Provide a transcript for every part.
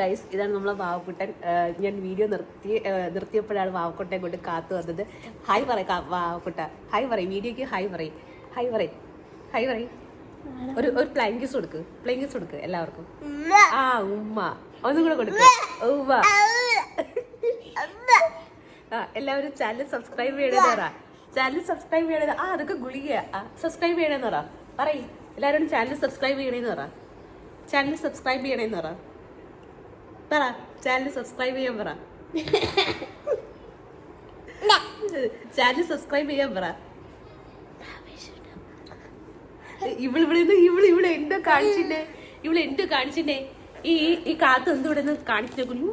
Guys ഇതാണ് നമ്മളെ വാവക്കുട്ടൻ. ഞാൻ വീഡിയോ നിർത്തി നിർത്തിയപ്പോഴാണ് വാവക്കുട്ടനെ കൊണ്ട് കാത്തു വന്നത്. ഹായ് പറ വാവക്കുട്ട. ഹായ് പറ വീഡിയോക്ക് ഹായ് പറയും. ഹായ് പറയും. ഹായ് പറയും. ഒരു ഒരു പ്ലൈങ് കിസ് കൊടുക്ക്. പ്ലൈങ് കിസ് കൊടുക്ക് എല്ലാവർക്കും. ആ ഉമ്മ ഒന്നും കൂടെ കൊടുക്ക്. ഉമ്മ ആ എല്ലാവരും ചാനൽ സബ്സ്ക്രൈബ് ചെയ്യണമെന്ന് പറ. ചാനൽ സബ്സ്ക്രൈബ് ചെയ്യണത് ആ അതൊക്കെ ഗുളിക സബ്സ്ക്രൈബ് ചെയ്യണമെന്ന് പറ. പറയ്. എല്ലാവരും ചാനൽ സബ്സ്ക്രൈബ് ചെയ്യണേന്ന് പറ. ചാനൽ സബ്സ്ക്രൈബ് ചെയ്യണേന്ന് പറ. പറ ചാനൽ സബ്സ്ക്രൈബ് ചെയ്യാൻ പറ. ചാനൽ സബ്സ്ക്രൈബ് ചെയ്യാൻ പറ. ഇവിടെ നിന്ന് ഇവൾ ഇവിടെ എന്തോ കാണിച്ചിട്ടേ ഇവൾ എന്തോ കാണിച്ചിട്ടേ ഈ ഈ കാത്ത് എന്ത് ഇവിടെ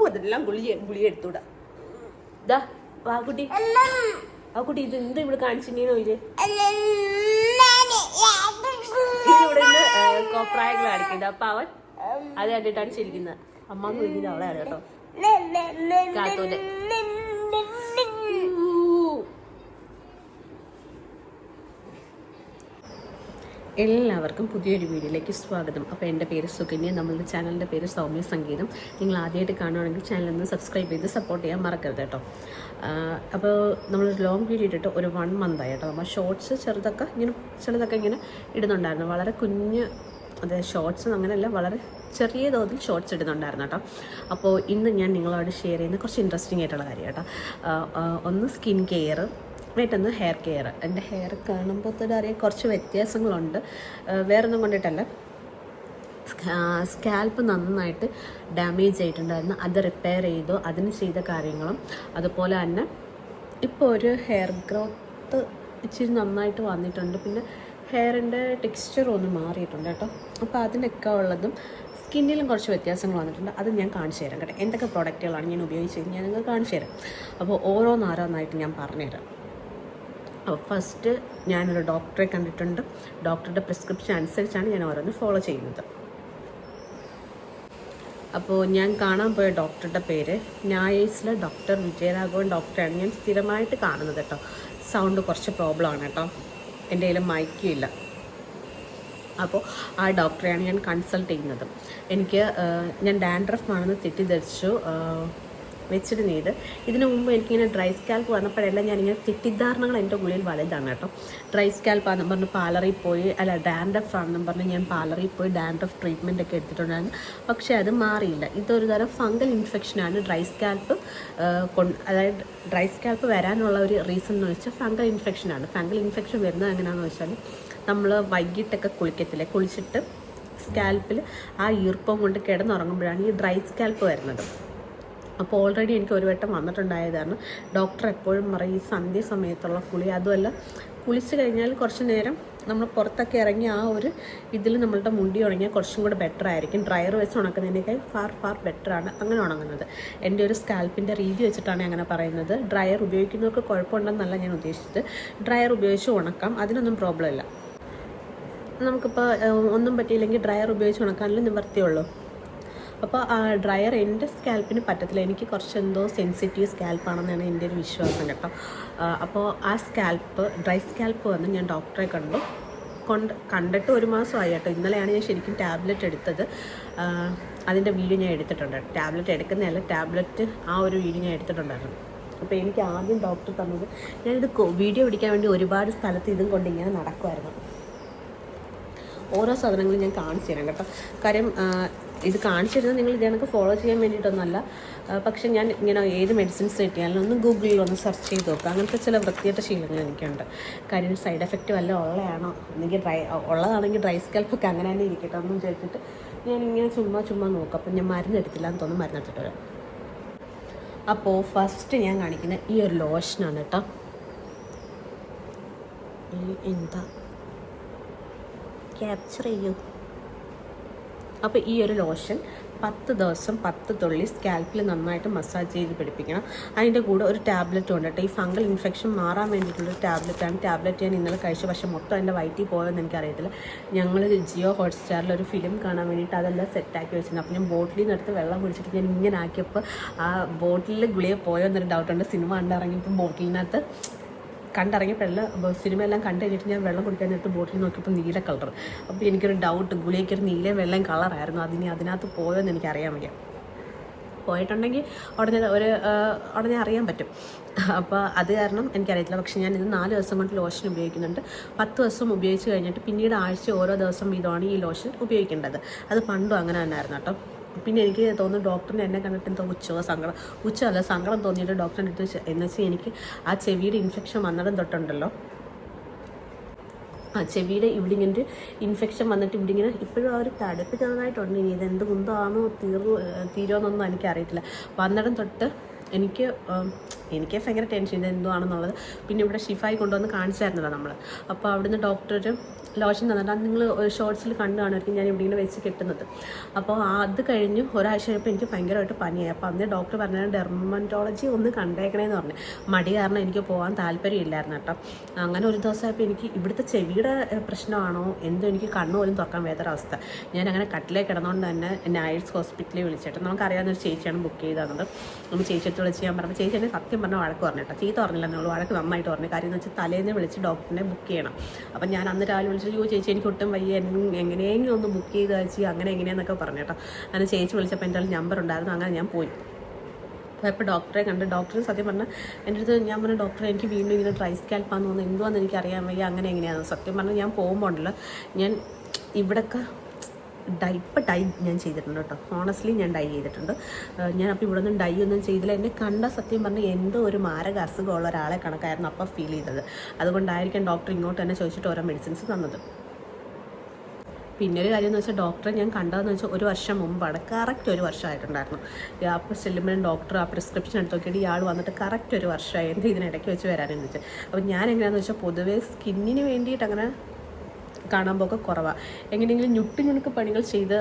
അതെല്ലാം ഗുളിയ ഗുളിയ എടുത്തൂടാ ദാ വാ കുട്ടി. ആ കുട്ടി ഇത് എന്ത് ഇവിടെ കാണിച്ചിട്ടേനോ ഇത് നിന്ന് കോപ്രായങ്ങൾ കാണിക്കുന്നത് അപ്പൊ അവൻ അത് കണ്ടിട്ടാണ് ചിരിക്കുന്നത്. അമ്മ കുഞ്ഞിത് അവളെയാണ് കേട്ടോ. കാത്തൂന്റെ. എല്ലാവർക്കും പുതിയൊരു വീഡിയോയിലേക്ക് സ്വാഗതം. അപ്പോൾ എന്റെ പേര് സുകന്യ നമ്മളുടെ ചാനലിന്റെ പേര് സൗമ്യ സംഗീതം. നിങ്ങൾ ആദ്യമായിട്ട് കാണുകയാണെങ്കിൽ ചാനൽ ഒന്ന് സബ്സ്ക്രൈബ് ചെയ്ത് സപ്പോർട്ട് ചെയ്യാൻ മറക്കരുത് കേട്ടോ. അപ്പോൾ നമ്മൾ ലോങ് വീഡിയോ ഇട്ടിട്ട് ഒരു വൺ മന്തായി കേട്ടോ. നമ്മൾ ഷോർട്സ് ചെറുതൊക്കെ ഇങ്ങനെ ചെറുതൊക്കെ ഇങ്ങനെ ഇടുന്നുണ്ടായിരുന്നു. വളരെ കുഞ്ഞ് അതായത് ഷോർട്സ് അങ്ങനെയല്ല വളരെ ചെറിയ തോതിൽ ഷോർട്സ് ഇടുന്നുണ്ടായിരുന്നു കേട്ടോ. അപ്പോൾ ഇന്ന് ഞാൻ നിങ്ങളോട് ഷെയർ ചെയ്യുന്ന കുറച്ച് ഇൻട്രസ്റ്റിംഗ് ആയിട്ടുള്ള കാര്യം കേട്ടോ. ഒന്ന് സ്കിൻ കെയർ മറ്റൊന്ന് ഹെയർ കെയർ എന്റെ ഹെയർ കാണുമ്പോൾ തന്നെ അറിയാം കുറച്ച് വ്യത്യാസങ്ങളുണ്ട്. വേറെ വേറൊന്നും കൊണ്ടിട്ടല്ല. സ്കാൽപ്പ് നന്നായിട്ട് ഡാമേജ് ആയിട്ടുണ്ടായിരുന്നു. അത് റിപ്പയർ ചെയ്തു. അതിന് ചെയ്ത കാര്യങ്ങളും. അതുപോലെ തന്നെ ഇപ്പോൾ ഒരു ഹെയർ ഗ്രോത്ത് ഇച്ചിരി നന്നായിട്ട് വന്നിട്ടുണ്ട്. പിന്നെ ഹെയറിന്റെ ടെക്സ്ചർ ഒന്ന് മാറിയിട്ടുണ്ട് കേട്ടോ. അപ്പോൾ അതിനൊക്കെ ഉള്ളതും സ്കിന്നിലും കുറച്ച് വ്യത്യാസങ്ങൾ വന്നിട്ടുണ്ട്. അത് ഞാൻ കാണിച്ചു തരാം കേട്ടോ. എന്തൊക്കെ പ്രോഡക്റ്റുകളാണ് ഞാൻ ഉപയോഗിച്ചത് ഞാൻ നിങ്ങൾക്ക് കാണിച്ചു തരാം. അപ്പോൾ ഓരോന്നാരോന്നായിട്ട് ഞാൻ പറഞ്ഞുതരാം അപ്പോൾ ഫസ്റ്റ് ഞാനൊരു ഡോക്ടറെ കണ്ടിട്ടുണ്ട്. ഡോക്ടറുടെ പ്രിസ്ക്രിപ്ഷൻ അനുസരിച്ചാണ് ഞാൻ ഓരോന്ന് ഫോളോ ചെയ്യുന്നത്. അപ്പോൾ ഞാൻ കാണാൻ പോയ ഡോക്ടറുടെ പേര് ന്യായീസിലെ ഡോക്ടർ വിജയരാഘവൻ ഡോക്ടറാണ് ഞാൻ സ്ഥിരമായിട്ട് കാണുന്നത് കേട്ടോ. സൗണ്ട് കുറച്ച് പ്രോബ്ലം ആണ് കേട്ടോ. എന്റെ കയ്യിൽ മൈക്കില്ല അപ്പോൾ ആ ഡോക്ടറെയാണ് ഞാൻ കൺസൾട്ട് ചെയ്യുന്നത്. എനിക്ക് ഞാൻ ഡാൻഡ്രഫ് ആണെന്ന് തെറ്റിദ്ധരിച്ചു വെച്ചിരുന്നത് ഇതിനു മുമ്പ് എനിക്കിങ്ങനെ ഡ്രൈ സ്കാൽപ്പ് വന്നപ്പോഴെല്ലാം ഞാനിങ്ങനെ തെറ്റിദ്ധാരണകൾ എന്റെ ഉള്ളിൽ വലുതാണ് കേട്ടോ. ഡ്രൈ സ്കാൽപ്പ് ആണെന്ന് പറഞ്ഞ് പാലറിൽ പോയി അല്ല ഡാൻഡ്രഫ് ആണെന്നും പറഞ്ഞ് ഞാൻ പാലറിൽ പോയി ഡാൻഡ്രഫ് ട്രീറ്റ്മെന്റ് ഒക്കെ എടുത്തിട്ടുണ്ടായിരുന്നു. പക്ഷേ അത് മാറിയില്ല. ഇതൊരു തരം ഫംഗൽ ഇൻഫെക്ഷനാണ്. ഡ്രൈ സ്കാൽപ്പ് കൊണ്ട് അതായത് ഡ്രൈ സ്കാൽപ്പ് വരാനുള്ള ഒരു റീസൺ എന്ന് വെച്ചാൽ ഫംഗൽ ഇൻഫെക്ഷനാണ്. ഫംഗൽ ഇൻഫെക്ഷൻ വരുന്നത് എങ്ങനെയാണെന്ന് വെച്ചാൽ നമ്മൾ വൈകിട്ടൊക്കെ കുളിക്കത്തില്ലേ? കുളിച്ചിട്ട് സ്കാൽപ്പിൽ ആ ഈർപ്പം കൊണ്ട് കിടന്നുറങ്ങുമ്പോഴാണ് ഈ ഡ്രൈ സ്കാൽപ്പ് വരുന്നത്. അപ്പോൾ ഓൾറെഡി എനിക്ക് ഒരു വട്ടം വന്നിട്ടുണ്ടായത് കാരണം ഡോക്ടർ എപ്പോഴും പറയും ഈ സന്ധ്യ സമയത്തുള്ള കുളി അതുമല്ല കുളിച്ച് കഴിഞ്ഞാൽ കുറച്ച് നേരം നമ്മൾ പുറത്തൊക്കെ ഇറങ്ങി ആ ഒരു ഇതിൽ നമ്മളുടെ മുണ്ടി ഉണങ്ങിയാൽ കുറച്ചും കൂടെ ബെറ്റർ ആയിരിക്കും. ഡ്രയർ വെച്ച് ഉണക്കുന്നതിനേക്കാൾ ഫാർ ഫാർ ബെറ്റർ ആണ് അങ്ങനെ ഉണങ്ങുന്നത്. എന്റെ ഒരു സ്കാൽപ്പിന്റെ രീതി വെച്ചിട്ടാണ് അങ്ങനെ പറയുന്നത്. ഡ്രയർ ഉപയോഗിക്കുന്നവർക്ക് കുഴപ്പമുണ്ടെന്നല്ല ഞാൻ ഉദ്ദേശിച്ചത്. ഡ്രയർ ഉപയോഗിച്ച് ഉണക്കാം അതിനൊന്നും പ്രോബ്ലം ഇല്ല. നമുക്കിപ്പോൾ ഒന്നും പറ്റിയില്ലെങ്കിൽ ഡ്രയർ ഉപയോഗിച്ച് ഉണക്കാനല്ലേ നിവർത്തിയുള്ളൂ അപ്പോൾ ആ ഡ്രയർ എന്റെ സ്കാൽപ്പിന് പറ്റത്തില്ല. എനിക്ക് കുറച്ച് എന്തോ സെൻസിറ്റീവ് സ്കാൽപ്പാണെന്നാണ് എന്റെ ഒരു വിശ്വാസം കേട്ടോ. അപ്പോൾ ആ സ്കാൽപ്പ് ഡ്രൈ സ്കാൽപ്പ് വന്ന് ഞാൻ ഡോക്ടറെ കണ്ടു. കൊണ്ട് കണ്ടിട്ട് ഒരു മാസമായി കേട്ടോ. ഇന്നലെയാണ് ഞാൻ ശരിക്കും ടാബ്ലറ്റ് എടുത്തത്. അതിന്റെ വീഡിയോ ഞാൻ എടുത്തിട്ടുണ്ട്. ടാബ്ലറ്റ് എടുക്കുന്നതല്ല ടാബ്ലറ്റ് ആ ഒരു വീഡിയോ ഞാൻ എടുത്തിട്ടുണ്ടായിരുന്നു. അപ്പോൾ എനിക്ക് ആദ്യം ഡോക്ടർ തന്നത് ഞാനിത് വീഡിയോ പിടിക്കാൻ വേണ്ടി ഒരുപാട് സ്ഥലത്ത് ഇതും കൊണ്ട് ഇങ്ങനെ നടക്കുമായിരുന്നു ഓരോ സാധനങ്ങളും ഞാൻ കാണിച്ചു തരാം കേട്ടോ. കാര്യം ഇത് കാണിച്ചു തരുന്നത് നിങ്ങൾ ഇതിനൊക്കെ ഫോളോ ചെയ്യാൻ വേണ്ടിയിട്ടൊന്നുമല്ല പക്ഷേ ഞാൻ ഇങ്ങനെ ഏത് മെഡിസിൻസ് കിട്ടിയാലും ഒന്ന് ഗൂഗിളിൽ ഒന്ന് സെർച്ച് ചെയ്ത് നോക്കുക അങ്ങനത്തെ ചില വൃത്തിയായിട്ട ശീലങ്ങൾ എനിക്കുണ്ട്. കാര്യം സൈഡ് എഫക്റ്റ് വല്ല ഉള്ളതാണോ അല്ലെങ്കിൽ ഡ്രൈ ഉള്ളതാണെങ്കിൽ ഡ്രൈ സ്കാൽപ്പൊക്കെ അങ്ങനെ തന്നെ ഇരിക്കട്ടെ ഒന്നും ഞാൻ ഇങ്ങനെ ചുമ്മാ ചുമ്മാ നോക്കും. അപ്പം ഞാൻ മരുന്ന് എടുത്തില്ല എന്ന് തോന്നുന്നു മരുന്ന് എടുത്തിട്ട് വരാം. അപ്പോൾ ഫസ്റ്റ് ഞാൻ കാണിക്കുന്ന ഈ ഒരു ലോഷനാണ് കേട്ടോ. എന്താ? ക്യാപ്ചർ ചെയ്യൂ. അപ്പോൾ ഈ ഒരു ലോഷൻ പത്ത് ദിവസം പത്ത് തുള്ളി സ്കാൽപ്പിൽ നന്നായിട്ട് മസാജ് ചെയ്ത് പിടിപ്പിക്കണം. അതിന്റെ കൂടെ ഒരു ടാബ്ലറ്റ് ഉണ്ട് കേട്ടോ. ഈ ഫംഗൽ ഇൻഫെക്ഷൻ മാറാൻ വേണ്ടിയിട്ടുള്ളൊരു ടാബ്ലറ്റാണ് ടാബ്ലറ്റ് ഞാൻ ഇന്നലെ കഴിച്ചു. പക്ഷേ മൊത്തം എന്റെ വയറ്റിൽ പോയെന്ന് എനിക്കറിയത്തില്ല. ഞങ്ങൾ ജിയോ ഹോട്ട്സ്റ്റാറിൽ ഒരു ഫിലിം കാണാൻ വേണ്ടിയിട്ട് അതെല്ലാം സെറ്റാക്കി വെച്ചിരുന്നു. അപ്പോൾ ഞാൻ ബോട്ടിലിൽ നിന്ന് എടുത്ത് വെള്ളം കുടിച്ചിട്ട് ഞാൻ ഇങ്ങനെ ആക്കിയപ്പോൾ ആ ബോട്ടിലിൽ ഗുളിയെ പോയോ എന്നൊരു ഡൗട്ടുണ്ട് സിനിമ കണ്ടിറങ്ങിയപ്പോൾ ബോട്ടിലിനകത്ത് കണ്ടിറങ്ങിയപ്പോഴല്ല സിനിമ എല്ലാം കണ്ടു കഴിഞ്ഞിട്ട് ഞാൻ വെള്ളം കുടിക്കാൻ നേരത്ത് ബോട്ടിൽ നോക്കിയപ്പോൾ നീല കളർ അപ്പോൾ എനിക്കൊരു ഡൗട്ട് ഗുളിയൊക്കെ ഒരു നീല വെള്ളം കളറായിരുന്നു. അതിന് അതിനകത്ത് പോയോന്ന് എനിക്ക് അറിയാൻ വയ്യ. പോയിട്ടുണ്ടെങ്കിൽ ഉടനെ ഒരു ഉടനെ അറിയാൻ പറ്റും. അപ്പോൾ അത് കാരണം എനിക്കറിയത്തില്ല. പക്ഷേ ഞാൻ ഇത് നാല് ദിവസം കൊണ്ട് ലോഷൻ ഉപയോഗിക്കുന്നുണ്ട്. പത്ത് ദിവസം ഉപയോഗിച്ച് കഴിഞ്ഞിട്ട് പിന്നീട് ആഴ്ച ഓരോ ദിവസം വീതമാണ് ഈ ലോഷൻ ഉപയോഗിക്കേണ്ടത്. അത് പണ്ടും അങ്ങനെ തന്നെയായിരുന്നു കേട്ടോ. പിന്നെ എനിക്ക് തോന്നുന്നു ഡോക്ടറിന് എന്നെ കണ്ടിട്ട് എന്തോ ഉച്ചോ സങ്കടം ഉച്ചമല്ല സങ്കടം തോന്നിയിട്ട് ഡോക്ടറിന്റെ അടുത്ത് എന്ന് വെച്ചാൽ എനിക്ക് ആ ചെവിയുടെ ഇൻഫെക്ഷൻ വന്നിടം തൊട്ടുണ്ടല്ലോ. ആ ചെവിയുടെ ഇവിടെ ഇങ്ങനെ ഇൻഫെക്ഷൻ വന്നിട്ട് ഇവിടെ ഇങ്ങനെ ഇപ്പോഴും ആ ഒരു തടുപ്പ് ചെറുതായിട്ടുണ്ട്. ഇനി ഇതെന്ത് കുന്തമാണോ തീർന്നു തീരുമെന്നൊന്നും എനിക്കറിയത്തില്ല. വന്നിടം തൊട്ട് എനിക്ക് എനിക്ക് ഭയങ്കര ടെൻഷൻ എന്തുവാണെന്നുള്ളത്. പിന്നെ ഇവിടെ ഷിഫായി കൊണ്ടുവന്ന് കാണിച്ചായിരുന്നല്ലോ നമ്മൾ അപ്പോൾ അവിടുന്ന് ഡോക്ടർ ലോഷൻ തന്നിട്ട് അത് നിങ്ങൾ ഷോർട്സിൽ കണ്ടു ഞാൻ ഇവിടെ ഇങ്ങനെ വെച്ച് കിട്ടുന്നത്. അപ്പോൾ അത് കഴിഞ്ഞ് ഒരാഴ്ച കഴിഞ്ഞപ്പോൾ എനിക്ക് ഭയങ്കരമായിട്ട് പനിയായി. അപ്പോൾ അന്ന് ഡോക്ടർ പറഞ്ഞ ഡെർമറ്റോളജി ഒന്ന് കണ്ടേക്കണേന്ന് പറഞ്ഞു. മടി കാരണം എനിക്ക് പോകാൻ താല്പര്യമില്ലായിരുന്നു കേട്ടോ. അങ്ങനെ ഒരു ദിവസമായപ്പോൾ എനിക്ക് ഇവിടുത്തെ ചെവിയുടെ പ്രശ്നമാണോ? എന്തോ എനിക്ക് കണ്ണു പോലും തുറക്കാൻ വേദൊരവസ്ഥ ഞാൻ അങ്ങനെ കട്ടിലേ കിടന്നുകൊണ്ട് തന്നെ നൈറ്റ്സ് ഹോസ്പിറ്റലിൽ വിളിച്ചിട്ട് നമുക്കറിയാവുന്ന ഒരു ചേച്ചിയാണ് ബുക്ക് ചെയ്തത്. നമ്മൾ ചേച്ചിയടുത്ത് വിളിച്ച് ഞാൻ പറഞ്ഞു. ചേച്ചി എന്നെ സത്യം പറഞ്ഞ വഴക്ക് പറഞ്ഞു ചീത്ത പറഞ്ഞില്ല നമ്മൾ വഴക്ക് നന്നായിട്ട് പറഞ്ഞു. കാര്യം എന്ന് വെച്ചാൽ തലേന്ന് വിളിച്ച് ഡോക്ടറിനെ ബുക്ക് ചെയ്യണം. അപ്പം ഞാൻ അന്ന് രാവിലെ വിളിച്ചു യോ ചേച്ചി എനിക്ക് ഒട്ടും വയ്യ. എങ്ങനെയെങ്കിലും ഒന്ന് ബുക്ക് ചെയ്ത് വെച്ച് അങ്ങനെ എങ്ങനെയാന്നൊക്കെ പറഞ്ഞു അങ്ങനെ ചേച്ചി വിളിച്ചപ്പോൾ എന്റെ നമ്പർ ഉണ്ടായിരുന്നു. അങ്ങനെ ഞാൻ പോയി. അപ്പോൾ ഡോക്ടറെ കണ്ട് ഡോക്ടർ സത്യം പറഞ്ഞാൽ എന്റെ അടുത്ത് ഞാൻ പറഞ്ഞ ഡോക്ടറെ എനിക്ക് വീണ്ടും ഇങ്ങനെ ട്രൈ സ്കാൽപ്പാന്ന് തോന്നുന്നു. എന്തുവാന്ന് എനിക്ക് അറിയാൻ വയ്യ. അങ്ങനെ എങ്ങനെയാണ് സത്യം പറഞ്ഞാൽ ഞാൻ പോകുമ്പോൾ ഉണ്ടല്ലോ ഞാൻ ഇവിടൊക്കെ ഡൈ ഇപ്പം ഡൈ ഞാൻ ചെയ്തിട്ടുണ്ട് കേട്ടോ. ഹോണസ്റ്റ്ലി ഞാൻ ഡൈ ചെയ്തിട്ടുണ്ട്. ഞാൻ അപ്പോൾ ഇവിടെ ഒന്നും ഡൈ ഒന്നും ചെയ്തില്ല. എന്നെ കണ്ട സത്യം പറഞ്ഞാൽ എന്തോ ഒരു മാരക അസുഖമുള്ള ഒരാളെ കണക്കായിരുന്നു അപ്പോൾ ഫീൽ ചെയ്തത്. അതുകൊണ്ടായിരിക്കും ഡോക്ടർ ഇങ്ങോട്ട് തന്നെ ചോദിച്ചിട്ട് ഓരോ മെഡിസിൻസ് തന്നത്. പിന്നെ ഒരു കാര്യം എന്ന് വെച്ചാൽ ഡോക്ടറെ ഞാൻ കണ്ടതെന്ന് വെച്ചാൽ ഒരു വർഷം മുമ്പാണ് കറക്റ്റ് ഒരു വർഷമായിട്ടുണ്ടായിരുന്നു. അപ്പോൾ ചെല്ലുമ്പോഴും ഡോക്ടർ ആ പ്രിസ്ക്രിപ്ഷൻ എടുത്ത് നോക്കിയിട്ട് ഇയാൾ വന്നിട്ട് കറക്റ്റ് ഒരു വർഷമായി. എന്ത് ഇതിനിടയ്ക്ക് വെച്ച് വരാനെന്ന് വെച്ചാൽ അപ്പോൾ ഞാൻ എങ്ങനെയാണെന്ന് വെച്ചാൽ പൊതുവേ സ്കിന്നിന് വേണ്ടിയിട്ട് അങ്ങനെ കാണാൻ പോക്ക് കുറവാണ് എങ്ങനെയെങ്കിലും ഞുട്ടി ഞുണുക്ക് പണികൾ ചെയ്ത്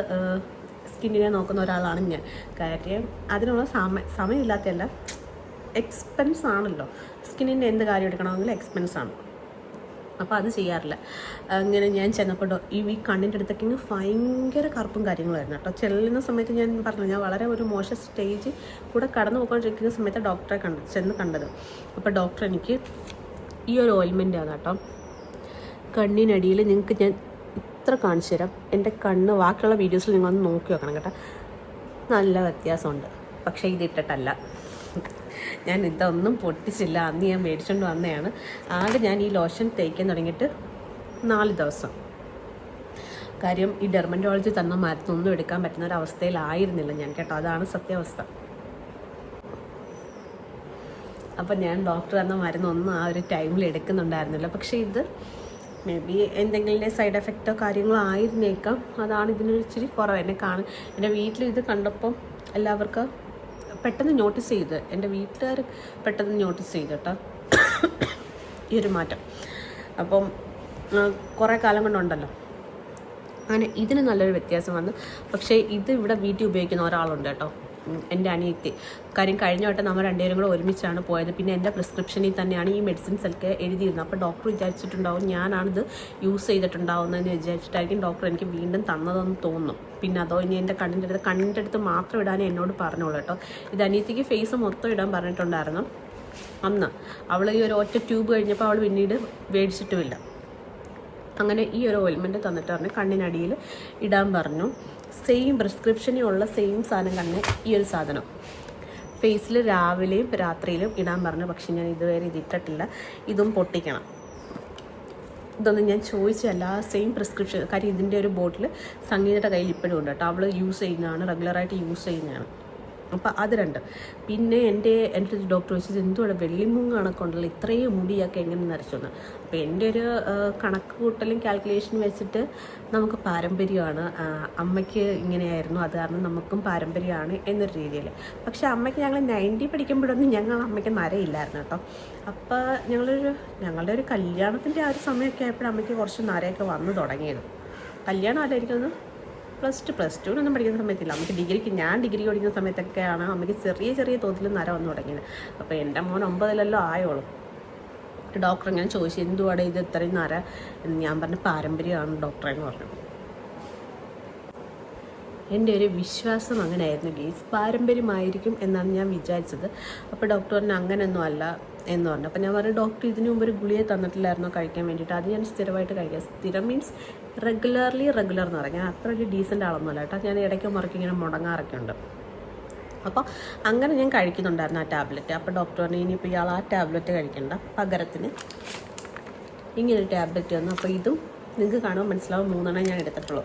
സ്കിന്നിനെ നോക്കുന്ന ഒരാളാണ് ഞാൻ. കാര്യം അതിനുള്ള സമയ സമയമില്ലാത്തതല്ല എക്സ്പെൻസ് ആണല്ലോ. സ്കിന്നിന്റെ എന്ത് കാര്യം എടുക്കണമെങ്കിൽ എക്സ്പെൻസ് ആണ്. അപ്പോൾ അത് ചെയ്യാറില്ല. അങ്ങനെ ഞാൻ ചെന്നപ്പോൾ ഈ ഈ കണ്ണിന്റെ അടുത്തൊക്കെ ഇങ്ങനെ ഭയങ്കര കറുപ്പും കാര്യങ്ങളായിരുന്നു കേട്ടോ. ചെല്ലുന്ന സമയത്ത് ഞാൻ പറഞ്ഞു ഞാൻ വളരെ ഒരു മോശം സ്റ്റേജ് കൂടെ കടന്നു പോയിക്കൊണ്ടിരിക്കുന്ന സമയത്ത് ഡോക്ടറെ കണ്ട് ചെന്ന് കണ്ടത്. അപ്പോൾ ഡോക്ടർ എനിക്ക് ഈ ഒരു ഓയിൽമെന്റ് ആണ് കേട്ടോ. കണ്ണിനടിയിൽ നിങ്ങൾക്ക് ഞാൻ ഇത്ര കാണിച്ചു തരാം. എന്റെ കണ്ണ് ബാക്കിയുള്ള വീഡിയോസിൽ നിങ്ങൾ ഒന്ന് നോക്കി വെക്കണം കേട്ടോ. നല്ല വ്യത്യാസമുണ്ട്. പക്ഷേ ഇതിട്ടിട്ടല്ല. ഞാൻ ഇതൊന്നും പൊട്ടിച്ചില്ല. അന്ന് ഞാൻ മേടിച്ചുകൊണ്ട് വന്നതാണ് ആകെ ഞാൻ ഈ ലോഷൻ തേക്കാൻ തുടങ്ങിയിട്ട് നാല് ദിവസം. കാര്യം ഈ ഡെർമറ്റോളജി തന്ന മരുന്നൊന്നും എടുക്കാൻ പറ്റുന്ന ഒരു അവസ്ഥയിലായിരുന്നില്ല ഞാൻ കേട്ടോ. അതാണ് സത്യാവസ്ഥ. അപ്പം ഞാൻ ഡോക്ടർ തന്ന മരുന്നൊന്നും ആ ഒരു ടൈമിൽ എടുക്കുന്നുണ്ടായിരുന്നില്ല. പക്ഷേ ഇത് മേ ബി എന്തെങ്കിലും സൈഡ് എഫക്റ്റോ കാര്യങ്ങളോ ആയിരുന്നേക്കാം. അതാണ് ഇതിനൊരു ഇച്ചിരി കുറവ്. എന്നെ കാണും എന്റെ വീട്ടിൽ ഇത് കണ്ടപ്പം എല്ലാവർക്കും പെട്ടെന്ന് നോട്ടീസ് ചെയ്ത്. എന്റെ വീട്ടുകാർ പെട്ടെന്ന് നോട്ടീസ് ചെയ്തു കേട്ടോ ഈ ഒരു മാറ്റം. അപ്പം കുറേ കാലം കൊണ്ടുണ്ടല്ലോ. അങ്ങനെ ഇതിന് നല്ലൊരു വ്യത്യാസം വന്നു. പക്ഷേ ഇത് ഇവിടെ വീട്ടിൽ ഉപയോഗിക്കുന്ന ഒരാളുണ്ട് കേട്ടോ. എന്റെ അനിയത്തി. കാര്യം കഴിഞ്ഞ വട്ടം നമ്മൾ രണ്ടുപേരും കൂടെ ഒരുമിച്ചാണ് പോയത്. പിന്നെ എന്റെ പ്രിസ്ക്രിപ്ഷനിൽ തന്നെയാണ് ഈ മെഡിസിൻസ് ഒക്കെ എഴുതിയിരുന്നത്. അപ്പോൾ ഡോക്ടർ വിചാരിച്ചിട്ടുണ്ടാവും ഞാനാണിത് യൂസ് ചെയ്തിട്ടുണ്ടാവുന്നതെന്ന് വിചാരിച്ചിട്ടായിരിക്കും ഡോക്ടർ എനിക്ക് വീണ്ടും തന്നതെന്ന് തോന്നും. പിന്നെ അതോ ഇനി എന്റെ കണ്ണിന്റെ അടുത്ത് കണ്ണിന്റെ അടുത്ത് മാത്രം ഇടാനേ എന്നോട് പറഞ്ഞോളൂ കേട്ടോ. ഇത് അനിയത്തിക്ക് ഫേസ് മൊത്തം ഇടാൻ പറഞ്ഞിട്ടുണ്ടായിരുന്നു. അന്ന് അവൾ ഈ ഒരു ഒറ്റ ട്യൂബ് കഴിഞ്ഞപ്പോൾ അവൾ പിന്നീട് മേടിച്ചിട്ടുമില്ല. അങ്ങനെ ഈ ഒരു ഓയിൽമെന്റ് തന്നിട്ട് പറഞ്ഞു കണ്ണിനടിയിൽ ഇടാൻ പറഞ്ഞു. സെയിം പ്രിസ്ക്രിപ്ഷനിലുള്ള സെയിം സാധനം തന്നെ ഈ ഒരു സാധനം. ഫേസിൽ രാവിലെയും രാത്രിയിലും ഇടാൻ പറഞ്ഞു. പക്ഷെ ഞാൻ ഇതുവരെ ഇതിട്ടിട്ടില്ല ഇതും പൊട്ടിക്കണം. ഇതൊന്നും ഞാൻ ചോദിച്ചല്ല സെയിം പ്രിസ്ക്രിപ്ഷൻ കാര്യം ഇതിന്റെ ഒരു ബോട്ടിൽ സംഗീതയുടെ കയ്യിൽ ഇപ്പോഴും ഉണ്ട് കേട്ടോ. അവൾ യൂസ് ചെയ്യുന്നതാണ് റെഗുലറായിട്ട് യൂസ് ചെയ്യുന്നതാണ്. അപ്പോൾ അത് രണ്ട്. പിന്നെ എന്റെ എന്റെ ഡോക്ടർ ചോദിച്ചത് എന്തുവാണ് വെള്ളിമുങ്ങ് കണക്കുണ്ടല്ലോ ഇത്രയും മുടിയൊക്കെ എങ്ങനെ നരച്ചെന്ന് അപ്പോൾ എന്റെ ഒരു കണക്ക് കൂട്ടലും കാൽക്കുലേഷൻ വെച്ചിട്ട് നമുക്ക് പാരമ്പര്യമാണ്. അമ്മയ്ക്ക് ഇങ്ങനെയായിരുന്നു. അത് കാരണം നമുക്കും പാരമ്പര്യമാണ് എന്നൊരു രീതിയിൽ. പക്ഷേ അമ്മയ്ക്ക് ഞങ്ങൾ നയന്റി പഠിക്കുമ്പോഴൊന്നും ഞങ്ങൾ അമ്മയ്ക്ക് നരയില്ലായിരുന്നു കേട്ടോ. അപ്പോൾ ഞങ്ങളൊരു ഞങ്ങളുടെ ഒരു കല്യാണത്തിന്റെ ആ ഒരു സമയമൊക്കെ ആയപ്പോഴും അമ്മയ്ക്ക് കുറച്ച് നരയൊക്കെ വന്നു തുടങ്ങിയത്. കല്യാണം അല്ലായിരിക്കുന്നു പ്ലസ് ടു പ്ലസ് ടുവിനൊന്നും പഠിക്കുന്ന സമയത്തില്ല. അമ്മയ്ക്ക് ഡിഗ്രിക്ക് ഞാൻ ഡിഗ്രി പഠിക്കുന്ന സമയത്തൊക്കെയാണ് അമ്മയ്ക്ക് ചെറിയ ചെറിയ തോതിൽ നര വന്നു തുടങ്ങിയത്. അപ്പോൾ എന്റെ മോൻ ഒമ്പതിലല്ലോ ഒരു ഡോക്ടർ ഞാൻ ചോദിച്ചു എന്തുവാടെ ഇത് ഇത്രയും നര? എന്ന് ഞാൻ പറഞ്ഞ പാരമ്പര്യമാണ് ഡോക്ടറെ എന്ന് പറഞ്ഞു. എന്റെ ഒരു വിശ്വാസം അങ്ങനെയായിരുന്നു ഗേസ് പാരമ്പര്യമായിരിക്കും എന്നാണ് ഞാൻ വിചാരിച്ചത്. അപ്പോൾ ഡോക്ടർ പറഞ്ഞു അങ്ങനെയൊന്നും അല്ല. എന്ന് പറഞ്ഞു. അപ്പോൾ ഞാൻ പറഞ്ഞു ഡോക്ടർ ഇതിനു മുമ്പ് ഒരു ഗുളിയെ തന്നിട്ടില്ലായിരുന്നോ കഴിക്കാൻ വേണ്ടിയിട്ട്? അത് ഞാൻ സ്ഥിരമായിട്ട് കഴിക്കാം. സ്ഥിരം മീൻസ് റെഗുലർലി റെഗുലർ എന്ന് പറയാം. ഞാൻ അത്ര ഒരു ഡീസന്റ് ആളൊന്നുമല്ല കേട്ടോ. ഞാൻ ഇടയ്ക്ക് മറക്കി ഇങ്ങനെ മുടങ്ങാറൊക്കെ ഉണ്ട്. അപ്പോൾ അങ്ങനെ ഞാൻ കഴിക്കുന്നുണ്ടായിരുന്നു ആ ടാബ്ലറ്റ്. അപ്പോൾ ഡോക്ടർ പറഞ്ഞു ഇനിയിപ്പോൾ ഇയാൾ ആ ടാബ്ലറ്റ് കഴിക്കണ്ട. പകരത്തിന് ഇങ്ങനൊരു ടാബ്ലറ്റ് വന്നു. അപ്പോൾ ഇതും നിങ്ങൾക്ക് കാണുമ്പോൾ മനസ്സിലാവും മൂന്നെണ്ണം ഞാൻ എടുത്തിട്ടുള്ളൂ.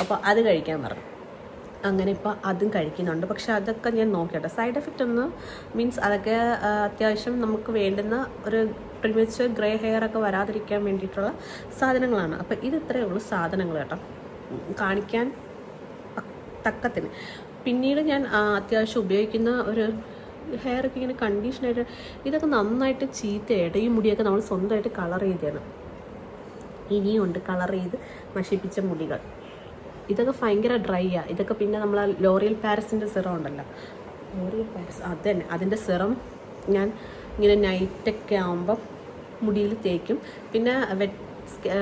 അപ്പോൾ അത് കഴിക്കാൻ പറഞ്ഞു. അങ്ങനെ ഇപ്പോൾ അതും കഴിക്കുന്നുണ്ട്. പക്ഷെ അതൊക്കെ ഞാൻ നോക്കിയിട്ട്. സൈഡ് എഫക്റ്റ് ഒന്ന് മീൻസ് അതൊക്കെ അത്യാവശ്യം നമുക്ക് വേണ്ടുന്ന ഒരു പ്രിമിച്ച് ഗ്രേ ഹെയർ ഒക്കെ വരാതിരിക്കാൻ വേണ്ടിയിട്ടുള്ള സാധനങ്ങളാണ്. അപ്പോൾ ഇത് ഇത്രയേ ഉള്ളൂ സാധനങ്ങൾ കേട്ടോ. കാണിക്കാൻ തക്കത്തിന്. പിന്നീട് ഞാൻ അത്യാവശ്യം ഉപയോഗിക്കുന്ന ഒരു ഹെയർ ഒക്കെ ഇങ്ങനെ കണ്ടീഷനായിട്ട് ഇതൊക്കെ നന്നായിട്ട് ചീത്തയായിട്ട് ഈ മുടിയൊക്കെ നമ്മൾ സ്വന്തമായിട്ട് കളർ ചെയ്തതാണ്. ഇനിയുണ്ട് കളർ ചെയ്ത് നശിപ്പിച്ച മുടികൾ. ഇതൊക്കെ ഭയങ്കര ഡ്രൈ ആ. ഇതൊക്കെ പിന്നെ നമ്മൾ ലോറിയൽ പാരസിന്റെ സിറം ഉണ്ടല്ലോ. ലോറിയൽ പാരസ് അത് തന്നെ അതിന്റെ സിറം ഞാൻ ഇങ്ങനെ നൈറ്റൊക്കെ ആകുമ്പം മുടിയിൽ തേക്കും. പിന്നെ വെറ്റ്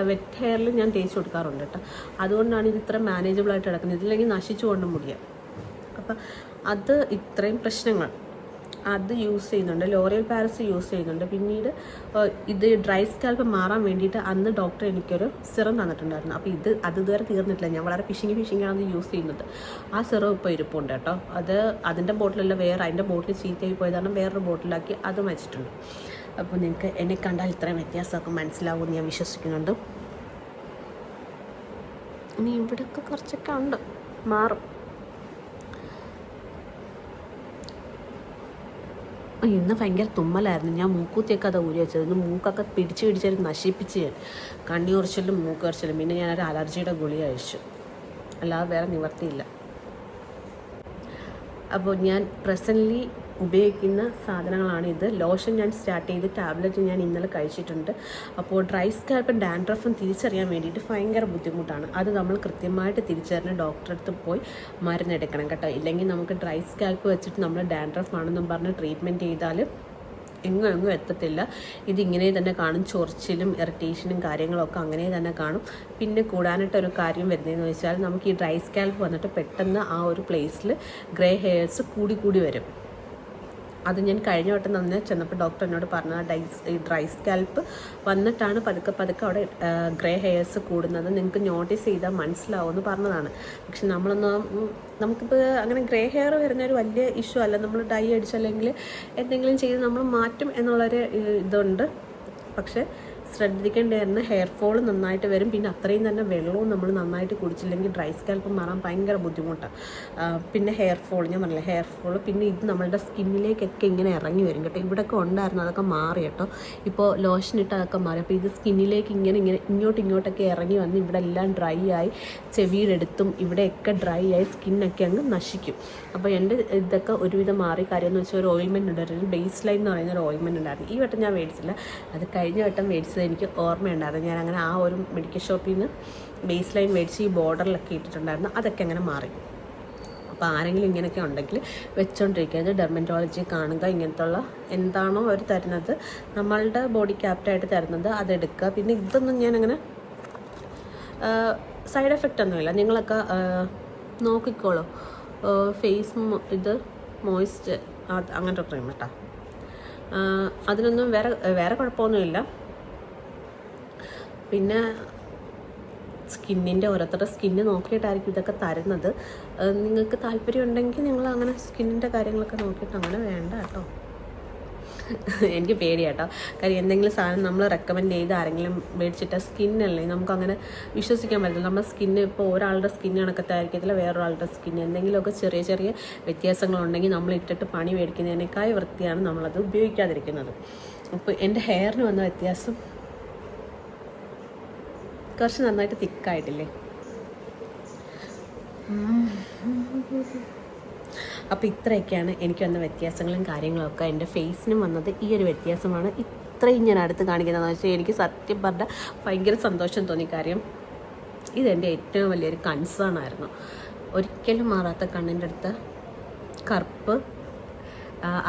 വെറ്റ് ഹെയറിൽ ഞാൻ തേച്ച് കൊടുക്കാറുണ്ട് കേട്ടോ. അതുകൊണ്ടാണ് ഇത് ഇത്ര മാനേജബിളായിട്ട് കിടക്കുന്നത്. ഇതില്ലെങ്കിൽ നശിച്ചു കൊണ്ട് മുടിയാണ് അപ്പം അത് ഇത്രയും പ്രശ്നങ്ങൾ. അത് യൂസ് ചെയ്യുന്നുണ്ട്. ലോറിയൽ പാരസ് യൂസ് ചെയ്യുന്നുണ്ട്. പിന്നീട് ഇത് ഡ്രൈ സ്കാൽപ്പ് മാറാൻ വേണ്ടിയിട്ട് അന്ന് ഡോക്ടർ എനിക്കൊരു സിറം തന്നിട്ടുണ്ടായിരുന്നു. അപ്പോൾ ഇത് അത് ഇതുവരെ തീർന്നിട്ടില്ല. ഞാൻ വളരെ ഫിഷിങ് ഫിഷിങ് ആണ് യൂസ് ചെയ്യുന്നത്. ആ സിറം ഇപ്പോൾ ഇരിപ്പുണ്ട് കേട്ടോ. അത് അതിന്റെ ബോട്ടിലല്ല വേറെ അതിന്റെ ബോട്ടിൽ ചീത്തയായി പോയത് കാരണം വേറൊരു ബോട്ടിലാക്കി അത് വെച്ചിട്ടുണ്ട്. അപ്പോൾ നിങ്ങൾക്ക് എന്നെ കണ്ടാൽ ഇത്രയും വ്യത്യാസമൊക്കെ മനസ്സിലാവുമെന്ന് ഞാൻ വിശ്വസിക്കുന്നുണ്ട്. ഇനി ഇവിടെയൊക്കെ കുറച്ചൊക്കെ ഉണ്ട്. മാറും. ഇന്ന് ഭയങ്കര തുമ്മലായിരുന്നു. ഞാൻ മൂക്കൂത്തിയൊക്കെ അത് ഊരി വെച്ചത്. ഇന്ന് മൂക്കൊക്കെ പിടിച്ച് പിടിച്ചൊരു നശിപ്പിച്ച് ഞാൻ. കണ്ണി ഉറച്ചിലും മൂക്ക് പിന്നെ പിന്നെ ഞാനൊരു അലർജിയുടെ ഗുളി കഴിച്ചു. അല്ലാതെ വേറെ നിവർത്തിയില്ല. അപ്പോൾ ഞാൻ പ്രസന്റ്ലി ഉപയോഗിക്കുന്ന സാധനങ്ങളാണ് ഇത്. ലോഷൻ ഞാൻ സ്റ്റാർട്ട് ചെയ്ത് ടാബ്ലറ്റ് ഞാൻ ഇന്നലെ കഴിച്ചിട്ടുണ്ട്. അപ്പോൾ ഡ്രൈ സ്കാൽപ്പും ഡാൻഡ്രഫും തിരിച്ചറിയാൻ വേണ്ടിയിട്ട് ഭയങ്കര ബുദ്ധിമുട്ടാണ്. അത് നമ്മൾ കൃത്യമായിട്ട് തിരിച്ചറിഞ്ഞ് ഡോക്ടറെ അടുത്ത് പോയി മരുന്നെടുക്കണം കേട്ടോ. ഇല്ലെങ്കിൽ നമുക്ക് ഡ്രൈ സ്കാൽപ്പ് വെച്ചിട്ട് നമ്മൾ ഡാൻഡ്രഫ് ആണെന്നും പറഞ്ഞ് ട്രീറ്റ്മെന്റ് ചെയ്താൽ എങ്ങും എങ്ങും എത്തത്തില്ല. ഇതിങ്ങനെ തന്നെ കാണും. ചൊറിച്ചിലും ഇറിറ്റേഷനും കാര്യങ്ങളൊക്കെ അങ്ങനെ തന്നെ കാണും. പിന്നെ കൂടാനായിട്ട് ഒരു കാര്യം വരുന്നതെന്ന് വെച്ചാൽ നമുക്ക് ഈ ഡ്രൈ സ്കാൽപ്പ് വന്നിട്ട് പെട്ടെന്ന് ആ ഒരു പ്ലേസിൽ ഗ്രേ ഹെയർസ് കൂടി കൂടി വരും. അത് ഞാൻ കഴിഞ്ഞ വട്ടം തന്നെ ചെന്നപ്പോൾ ഡോക്ടർ എന്നോട് പറഞ്ഞത് ഡൈസ് ഈ ഡ്രൈ സ്കാൽപ്പ് വന്നിട്ടാണ് പതുക്കെ പതുക്കെ അവിടെ ഗ്രേ ഹെയർസ് കൂടുന്നത്. നിങ്ങൾക്ക് നോട്ടീസ് ചെയ്താൽ മനസ്സിലാവുമെന്ന് പറഞ്ഞതാണ്. പക്ഷെ നമ്മളൊന്ന് നമുക്കിപ്പോൾ അങ്ങനെ ഗ്രേ ഹെയർ വരുന്ന ഒരു വലിയ ഇഷ്യൂ അല്ല. നമ്മൾ ഡൈ അടിച്ചല്ലെങ്കിൽ എന്തെങ്കിലും ചെയ്ത് നമ്മൾ മാറ്റും എന്നുള്ളൊരു ഇതുണ്ട്. പക്ഷേ ശ്രദ്ധിക്കേണ്ടതായിരുന്നു ഹെയർ ഫോൾ നന്നായിട്ട് വരും. പിന്നെ അത്രയും തന്നെ വെള്ളവും നമ്മൾ നന്നായിട്ട് കുടിച്ചില്ലെങ്കിൽ ഡ്രൈ സ്കാൽപ്പ് മാറാൻ ഭയങ്കര ബുദ്ധിമുട്ടാണ് പിന്നെ ഹെയർ ഫോൾ ഞാൻ പറഞ്ഞില്ല ഹെയർ ഫോൾ പിന്നെ ഇത് നമ്മളുടെ സ്കിന്നിലേക്കൊക്കെ ഇങ്ങനെ ഇറങ്ങി വരും കേട്ടോ. ഇവിടെയൊക്കെ ഉണ്ടായിരുന്നു അതൊക്കെ മാറി കേട്ടോ. ഇപ്പോൾ ലോഷൻ ഇട്ട് അതൊക്കെ മാറി. അപ്പോൾ ഇത് സ്കിന്നിലേക്ക് ഇങ്ങനെ ഇങ്ങനെ ഇങ്ങോട്ട് ഇങ്ങോട്ടൊക്കെ ഇറങ്ങി വന്ന് ഇവിടെ എല്ലാം ഡ്രൈ ആയി. ചെവിയിലെടുത്തും ഇവിടെയൊക്കെ ഡ്രൈ ആയി. സ്കിന്നൊക്കെ അങ്ങ് നശിക്കും. അപ്പോൾ എന്റെ ഇതൊക്കെ ഒരുവിധം മാറി. കാര്യം എന്ന് വെച്ചാൽ ഒരു ഓയിൽമെന്റ് ഉണ്ടായിരുന്നു ബേസ് ലൈൻ എന്ന് പറയുന്ന ഒരു ഓയിൽമെന്റ് ഉണ്ടായിരുന്നു ഈ വട്ടം ഞാൻ മേടിച്ചില്ല. അത് കഴിഞ്ഞ വട്ടം മേടിച്ചത് എനിക്ക് ഓർമ്മയുണ്ടായിരുന്നു. ഞാൻ അങ്ങനെ ആ ഒരു മെഡിക്കൽ ഷോപ്പിൽ നിന്ന് ബേസ് ലൈൻ മേടിച്ച് ഈ ബോർഡറിലൊക്കെ ഇട്ടിട്ടുണ്ടായിരുന്നു. അതൊക്കെ അങ്ങനെ മാറി. അപ്പോൾ ആരെങ്കിലും ഇങ്ങനെയൊക്കെ ഉണ്ടെങ്കിൽ വെച്ചുകൊണ്ടിരിക്കുന്നത് ഡെർമറ്റോളജി കാണുക. ഇങ്ങനത്തുള്ള എന്താണോ അവർ തരുന്നത്. നമ്മളുടെ ബോഡി ക്യാപ്റ്റായിട്ട് തരുന്നത്. അതെടുക്കുക പിന്നെ ഇതൊന്നും ഞാനങ്ങനെ സൈഡ് എഫക്റ്റ് ഒന്നുമില്ല. നിങ്ങളൊക്കെ നോക്കിക്കോളൂ. ഫേസ് ഇത് മോയിസ്റ്റ് അങ്ങനത്തെ ക്രീം കേട്ടോ അതിനൊന്നും വേറെ വേറെ കുഴപ്പമൊന്നുമില്ല. പിന്നെ സ്കിന്നിന്റെ ഓരോരുത്തരുടെ സ്കിന്ന് നോക്കിയിട്ടായിരിക്കും ഇതൊക്കെ തരുന്നത്. നിങ്ങൾക്ക് താല്പര്യം ഉണ്ടെങ്കിൽ നിങ്ങൾ അങ്ങനെ സ്കിന്നിന്റെ കാര്യങ്ങളൊക്കെ നോക്കിയിട്ട് അങ്ങനെ വേണ്ട കേട്ടോ. എനിക്ക് പേടിയാട്ടോ കാര്യം എന്തെങ്കിലും സാധനം നമ്മൾ റെക്കമെൻഡ് ചെയ്ത് ആരെങ്കിലും മേടിച്ചിട്ട് സ്കിന്നല്ലേ നമുക്കങ്ങനെ വിശ്വസിക്കാൻ പറ്റില്ല. നമ്മുടെ സ്കിന്ന് ഇപ്പോൾ ഒരാളുടെ സ്കിന്ന് കണക്കത്തായിരിക്കത്തില്ല വേറൊരാളുടെ സ്കിന്ന്. എന്തെങ്കിലുമൊക്കെ ചെറിയ ചെറിയ വ്യത്യാസങ്ങളുണ്ടെങ്കിൽ നമ്മൾ ഇട്ടിട്ട് പണി മേടിക്കുന്നതിനേക്കാൾ വൃത്തിയാണ് നമ്മളത് ഉപയോഗിക്കാതിരിക്കുന്നത്. അപ്പോൾ എന്റെ ഹെയറിന് വന്ന വ്യത്യാസം കുറച്ച് നന്നായിട്ട് തിക്കായിട്ടില്ലേ? അപ്പോൾ ഇത്രയൊക്കെയാണ് എനിക്ക് വന്ന വ്യത്യാസങ്ങളും കാര്യങ്ങളൊക്കെ. എന്റെ ഫേസിനും വന്നത് ഈ ഒരു വ്യത്യാസമാണ്. ഇത്രയും ഞാൻ അടുത്ത് കാണിക്കുന്നതെന്ന് വെച്ചാൽ എനിക്ക് സത്യം പറഞ്ഞാൽ ഭയങ്കര സന്തോഷം തോന്നി. കാര്യം ഇതെന്റെ ഏറ്റവും വലിയൊരു കൺസേൺ ആയിരുന്നു. ഒരിക്കലും മാറാത്ത കണ്ണിന്റെ അടുത്ത് കറുപ്പ്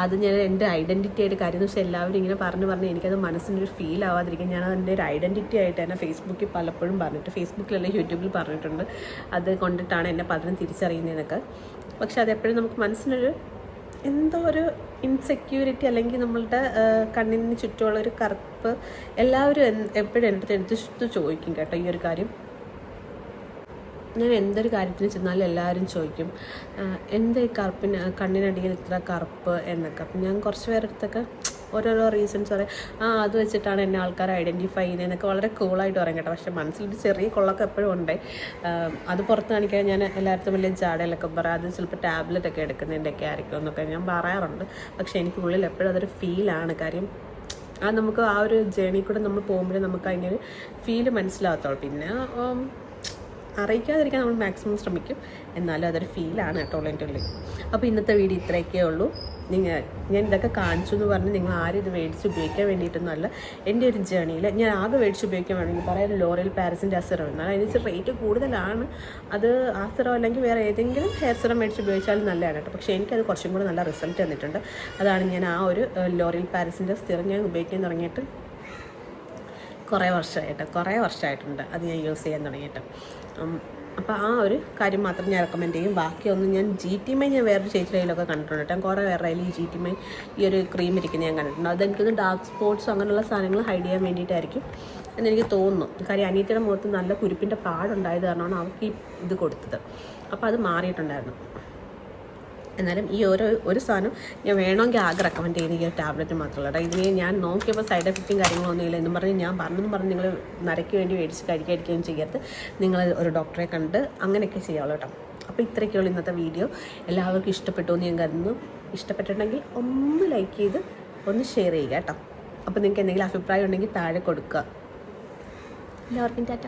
അത് ഞാൻ എന്റെ ഐഡന്റിറ്റി ആയിട്ട് കാര്യം എന്ന് വെച്ചാൽ എല്ലാവരും ഇങ്ങനെ പറഞ്ഞു പറഞ്ഞ് എനിക്കത് മനസ്സിനൊരു ഫീൽ ആവാതിരിക്കും ഞാൻ അതിന്റെ ഒരു ഐഡന്റിറ്റി ആയിട്ട് തന്നെ ഫേസ്ബുക്കിൽ പലപ്പോഴും പറഞ്ഞിട്ട് ഫേസ്ബുക്കിലല്ല യൂട്യൂബിൽ പറഞ്ഞിട്ടുണ്ട്. അത് കൊണ്ടിട്ടാണ് എന്നെ പലരും തിരിച്ചറിയുന്നതെന്നൊക്കെ പക്ഷെ അതെപ്പോഴും നമുക്ക് മനസ്സിനൊരു എന്തോ ഒരു ഇൻസെക്യൂരിറ്റി അല്ലെങ്കിൽ നമ്മളുടെ കണ്ണിന് ചുറ്റുമുള്ള ഒരു കറുപ്പ് എല്ലാവരും എപ്പോഴും എന്റെ അടുത്ത് എടുത്ത് ചോദിക്കും കേട്ടോ ഈ ഒരു കാര്യം. ഞാൻ എന്തൊരു കാര്യത്തിന് ചെന്നാലും എല്ലാവരും ചോദിക്കും "ആഹ്, എന്താ ഈ കറുപ്പിന് കണ്ണിനടിയിൽ ഇത്ര കറുപ്പ് എന്നൊക്കെ. അപ്പം ഞാൻ കുറച്ച് പേരുടെ അടുത്തൊക്കെ ഓരോരോ റീസൺസ് പറയും ആ അത് വെച്ചിട്ടാണ് എന്നെ ആൾക്കാർ ഐഡന്റിഫൈ ചെയ്യുന്നത് എന്നൊക്കെ വളരെ കൂളായിട്ട് പറയും കേട്ടോ. പക്ഷേ മനസ്സിലൊരു ചെറിയ കൊള്ളൊക്കെ എപ്പോഴും ഉണ്ട്. അത് പുറത്ത് കാണിക്കാൻ ഞാൻ എല്ലായിടത്തും വലിയ ജാടയിലൊക്കെ പറയാം അത് ചിലപ്പോൾ ടാബ്ലറ്റ് ഒക്കെ എടുക്കുന്നതിന്റെയൊക്കെ ആയിരിക്കും എന്നൊക്കെ ഞാൻ പറയാറുണ്ട്. പക്ഷേ എനിക്ക് ഉള്ളിൽ എപ്പോഴും അതൊരു ഫീലാണ് കാര്യം അത് നമുക്ക് ആ ഒരു ജേണി കൂടെ നമ്മൾ പോകുമ്പോഴേ നമുക്ക് അതിന്റെ ഒരു ഫീൽ മനസ്സിലാകത്തുള്ളൂ. പിന്നെ അറിയിക്കാതിരിക്കാൻ നമ്മൾ മാക്സിമം ശ്രമിക്കും. എന്നാലും അതൊരു ഫീലാണ് കേട്ടോ എന്റെ ഉള്ളിൽ. അപ്പോൾ ഇന്നത്തെ വീഡിയോ ഇത്രയൊക്കെ ഉള്ളൂ. നിങ്ങൾ ഞാൻ ഇതൊക്കെ കാണിച്ചു എന്ന് പറഞ്ഞ് നിങ്ങൾ ആരും ഇത് മേടിച്ച് ഉപയോഗിക്കാൻ വേണ്ടിയിട്ടൊന്നുമല്ല എന്റെ ഒരു ജേണിയിൽ ഞാൻ ആകെ മേടിച്ച് ഉപയോഗിക്കാൻ വേണമെങ്കിൽ പറയാം ലോറിയൽ പാരസിന്റെ ആ സിറം എന്നാൽ അതിന് റേറ്റ് കൂടുതലാണ്. അത് ആ അല്ലെങ്കിൽ വേറെ ഏതെങ്കിലും ഹെയർ സിറം മേടിച്ച് ഉപയോഗിച്ചാൽ നല്ലതാണ് കേട്ടോ. പക്ഷേ എനിക്കത് കുറച്ചും കൂടി നല്ല റിസൾട്ട് തന്നിട്ടുണ്ട്. അതാണ് ഞാൻ ആ ഒരു ലോറിയൽ പാരസിന്റെ സിറം ഞാൻ ഉപയോഗിക്കാൻ തുടങ്ങിയിട്ട് കുറേ വർഷമായിട്ട് കുറേ വർഷമായിട്ടുണ്ട് അത് ഞാൻ യൂസ് ചെയ്യാൻ തുടങ്ങിയിട്ട്. അപ്പോൾ ആ ഒരു കാര്യം മാത്രം ഞാൻ റെക്കമെൻഡ് ചെയ്യും. ബാക്കിയൊന്നും ഞാൻ ജി ടി മൈ ഞാൻ വേറൊരു ചേച്ചിയുടെ കയ്യിലൊക്കെ കണ്ടിട്ടുണ്ട്. ഞാൻ കുറേ വേറെ ഈ ജി ടി മൈ ഈ ഒരു ക്രീം ഇരിക്കുന്നത് ഞാൻ കണ്ടിട്ടുണ്ട്. അതെനിക്കൊന്ന് ഡാർക്ക് സ്പോട്ട്സ് അങ്ങനെയുള്ള സാധനങ്ങൾ ഹൈഡ് ചെയ്യാൻ വേണ്ടിയിട്ടായിരിക്കും എന്നെനിക്ക് തോന്നുന്നു. കാര്യം അനിയത്തിയുടെ മുഖത്ത് നല്ല കുരുപ്പിന്റെ പാടുണ്ടായത് കാരണമാണ് അവർക്ക് ഈ ഇത് കൊടുത്തത്. അപ്പോൾ അത് മാറിയിട്ടുണ്ടായിരുന്നു. എന്നാലും ഈ ഓരോ ഒരു സാധനം ഞാൻ വേണമെങ്കിൽ ആകെ റെക്കമെൻഡ് ചെയ്യുന്ന ഈ ടാബ്ലറ്റ് മാത്രമല്ല. കേട്ടോ ഇതിന് ഞാൻ നോക്കിയപ്പോൾ സൈഡ് എഫക്റ്റും കാര്യങ്ങളൊന്നും ഇല്ല. എന്നും പറഞ്ഞ് ഞാൻ പറഞ്ഞെന്ന് പറഞ്ഞ് നിങ്ങൾ നരയ്ക്ക് വേണ്ടി മേടിച്ച് കഴിക്കാതിരിക്കുകയും ചെയ്യരുത്. നിങ്ങൾ ഒരു ഡോക്ടറെ കണ്ട് അങ്ങനെയൊക്കെ ചെയ്യാവുള്ളൂ കേട്ടോ. അപ്പോൾ ഇത്രയൊക്കെയുള്ള ഇന്നത്തെ വീഡിയോ എല്ലാവർക്കും ഇഷ്ടപ്പെട്ടു എന്ന് ഞാൻ കരുതുന്നു. ഇഷ്ടപ്പെട്ടിട്ടുണ്ടെങ്കിൽ ഒന്ന് ലൈക്ക് ചെയ്ത് ഒന്ന് ഷെയർ ചെയ്യുക കേട്ടോ. അപ്പോൾ നിങ്ങൾക്ക് എന്തെങ്കിലും അഭിപ്രായം ഉണ്ടെങ്കിൽ താഴെ കൊടുക്കുക. എല്ലാവർക്കും ടാറ്റ.